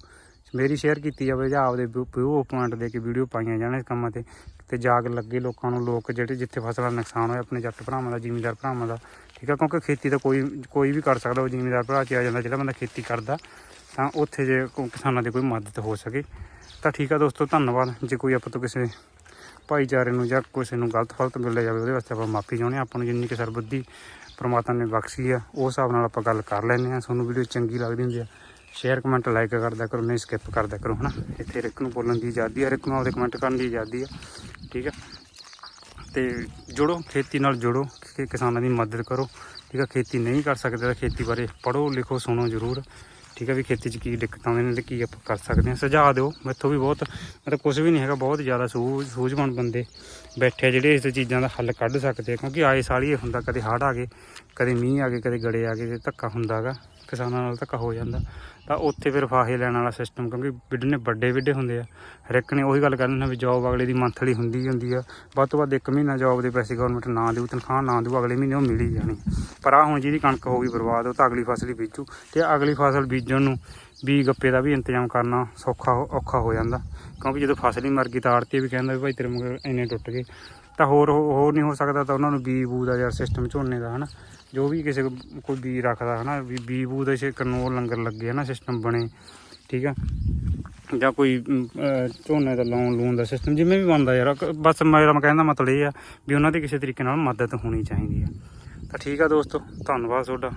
ਮੇਰੀ ਸ਼ੇਅਰ ਕੀਤੀ ਜਾਵੇ ਜਾਂ ਆਪਦੇ ਵਿਊ ਪੁਆਇੰਟ ਦੇ ਕੇ ਵੀਡੀਓ ਪਾਈਆਂ ਜਾਣ ਇਸ ਕੰਮਾਂ ਤੇ ਤੇ ਜਾਗ ਲੱਗੇ ਲੋਕਾਂ ਨੂੰ, ਲੋਕ ਜਿਹੜੇ ਜਿੱਥੇ ਫਸਲਾਂ ਦਾ ਨੁਕਸਾਨ ਹੋਇਆ, ਆਪਣੇ ਜੱਟ ਭਰਾਵਾਂ ਦਾ, ਜ਼ਿਮੀਂਦਾਰ ਭਰਾਵਾਂ ਦਾ। ਠੀਕ ਹੈ, ਕਿਉਂਕਿ ਖੇਤੀ ਤਾਂ ਕੋਈ ਕੋਈ ਵੀ ਕਰ ਸਕਦਾ, ਉਹ ਜ਼ਿਮੀਂਦਾਰ ਭਰਾ ਚ ਆ ਜਾਂਦਾ, ਜਿਹੜਾ ਬੰਦਾ ਖੇਤੀ ਕਰਦਾ, ਤਾਂ ਉੱਥੇ ਜੇ ਕੋਈ ਕਿਸਾਨਾਂ ਦੀ ਕੋਈ ਮਦਦ ਹੋ ਸਕੇ। ਤਾਂ ਠੀਕ ਆ ਦੋਸਤੋ, ਧੰਨਵਾਦ। ਜੇ ਕੋਈ ਆਪਾਂ ਤੋਂ ਕਿਸੇ ਭਾਈਚਾਰੇ ਨੂੰ ਜਾਂ ਕਿਸੇ ਨੂੰ ਗਲਤ ਫਲਤ ਮਿਲਿਆ ਜਾਵੇ, ਉਹਦੇ ਵਾਸਤੇ ਆਪਾਂ ਮਾਫੀ ਚਾਹੁੰਦੇ ਹਾਂ। ਆਪਾਂ ਨੂੰ ਜਿੰਨੀ ਕਿ ਸਰਬੁੱਧੀ ਪ੍ਰਮਾਤਮਾ ਨੇ ਬਖਸ਼ੀ ਆ ਉਸ ਹਿਸਾਬ ਨਾਲ ਆਪਾਂ ਗੱਲ ਕਰ ਲੈਂਦੇ ਆ ਤੁਹਾਨੂੰ ਵੀਡੀਓ ਚੰਗੀ ਲੱਗਦੀ ਹੁੰਦੀ ਆ ਸ਼ੇਅਰ ਕਮੈਂਟ ਲਾਈਕ ਕਰਦਾ ਕਰੋ, ਨਹੀਂ ਸਕਿਪ ਕਰਦਾ ਕਰੋ, ਹਨਾ? ਇੱਥੇ ਹਰ ਨੂੰ ਬੋਲਣ ਦੀ ਆਜ਼ਾਦੀ ਆ ਹਰ ਨੂੰ ਆਪਦੇ ਕਮੈਂਟ ਕਰਨ ਦੀ ਆਜ਼ਾਦੀ ਆ, ਠੀਕ ਆ? ਤੇ ਜੁੜੋ, ਖੇਤੀ ਨਾਲ ਜੁੜੋ, ਕਿ ਕਿਸਾਨਾਂ ਦੀ ਮਦਦ ਕਰੋ, ਠੀਕ ਆ? ਖੇਤੀ ਨਹੀਂ ਕਰ ਸਕਦੇ ਤਾਂ ਖੇਤੀ ਬਾਰੇ ਪੜ੍ਹੋ, ਲਿਖੋ, ਸੁਣੋ ਜ਼ਰੂਰ। ਠੀਕ ਹੈ ਵੀ ਖੇਤੀ 'ਚ ਕੀ ਦਿੱਕਤਾਂ ਆਉਂਦੀਆਂ ਨੇ ਤੇ ਕੀ ਆਪਾਂ ਕਰ ਸਕਦੇ ਹਾਂ। ਸੁਝਾਅ ਦਿਓ। ਮੈਥੋਂ ਵੀ ਬਹੁਤ ਮਤਲਬ ਕੁਝ ਵੀ ਨਹੀਂ ਹੈਗਾ, ਬਹੁਤ ਜ਼ਿਆਦਾ ਸੂਝ ਸੂਝਵਾਨ ਬੰਦੇ ਬੈਠੇ ਜਿਹੜੇ ਇਸ ਚੀਜ਼ਾਂ ਦਾ ਹੱਲ ਕੱਢ ਸਕਦੇ ਆ, ਕਿਉਂਕਿ ਆਏ ਸਾਲ ਹੀ ਇਹ ਹੁੰਦਾ, ਕਦੇ ਹੜ੍ਹ ਆ ਗਏ ਕਦੇ ਮੀਂਹ ਆ ਗਏ, ਕਦੇ ਗੜੇ ਆ ਗਏ ਤੇ ਧੱਕਾ ਹੁੰਦਾਗਾ ਕਿਸਾਨਾਂ ਨਾਲ ਧੱਕਾ ਹੋ ਜਾਂਦਾ। ਤਾਂ ਉੱਥੇ ਫਿਰ ਫਾਹੇ ਲੈਣ ਵਾਲਾ ਸਿਸਟਮ ਕਿਉਂਕਿ ਬਿੱਡਨੇ ਵੱਡੇ ਵਿੱਢੇ ਹੁੰਦੇ ਆ। ਹਰ ਇੱਕ ਨੇ ਉਹੀ ਗੱਲ ਕਰਨੀ ਵੀ ਜੌਬ ਅਗਲੇ ਦੀ ਮੰਥਲੀ ਹੁੰਦੀ ਹੀ ਹੁੰਦੀ ਆ। ਵੱਧ ਤੋਂ ਵੱਧ ਇੱਕ ਮਹੀਨਾ ਜੌਬ ਦੇ ਪੈਸੇ ਗਵਰਨਮੈਂਟ ਨਾ ਦੇਊ, ਤਨਖਾਹ ਨਾ ਦੇਊ, ਅਗਲੇ ਮਹੀਨੇ ਉਹ ਮਿਲ ਹੀ ਜਾਣੀ। ਪਰ ਆ ਹੁਣ ਜਿਹਦੀ ਕਣਕ ਹੋ ਗਈ ਬਰਬਾਦ, ਉਹ ਤਾਂ ਅਗਲੀ ਫਸਲ ਹੀ ਬੀਜੂ। ਤੇ ਅਗਲੀ ਫਸਲ ਬੀਜਣ ਨੂੰ ਬੀ ਗੱਪੇ ਦਾ ਵੀ ਇੰਤਜ਼ਾਮ ਕਰਨਾ ਸੌਖਾ ਹੋ- ਔਖਾ ਹੋ ਜਾਂਦਾ। ਕਿਉਂਕਿ ਜਦੋਂ ਫਸਲ ਹੀ ਮਰ ਗਈ ਤਾਂ ਆੜਤੀ ਵੀ ਕਹਿੰਦਾ ਵੀ ਭਾਈ ਤੇਰੇ ਮਗਰ ਇੰਨੇ ਟੁੱਟ ਗਏ। ਤਾਂ ਹੋਰ ਹੋ- ਹੋਰ ਨਹੀਂ ਹੋ ਸਕਦਾ ਤਾਂ ਉਹਨਾਂ ਨੂੰ ਬੀ ਬੂ ਦਾ ਯਾਰ ਸਿਸਟਮ ਝੋਨੇ ਦਾ, ਹਨਾ? ਜੋ ਵੀ ਕਿਸੇ ਕੋਈ ਬੀ ਰੱਖਦਾ, ਹਨਾ? ਵੀ ਬੀ ਬੂ ਦਾ ਸ਼ੇ ਕਰਨੋਲ ਲੰਗਰ ਲੱਗੇ, ਹਨਾ? ਸਿਸਟਮ ਬਣੇ, ਠੀਕ ਆ? ਜਾਂ ਕੋਈ ਝੋਨੇ ਦਾ ਲਾਉਣ ਲੂਣ ਦਾ ਸਿਸਟਮ ਜਿਵੇਂ ਵੀ ਬਣਦਾ ਯਾਰ ਬਸ ਮੇਰਾ ਕਹਿਣ ਦਾ ਮਤਲਬ ਇਹ ਆ ਵੀ ਉਹਨਾਂ ਦੀ ਕਿਸੇ ਤਰੀਕੇ ਨਾਲ ਮਦਦ ਹੋਣੀ ਚਾਹੀਦੀ ਆ। ਤਾਂ ਠੀਕ ਆ ਦੋਸਤੋ, ਧੰਨਵਾਦ ਤੁਹਾਡਾ।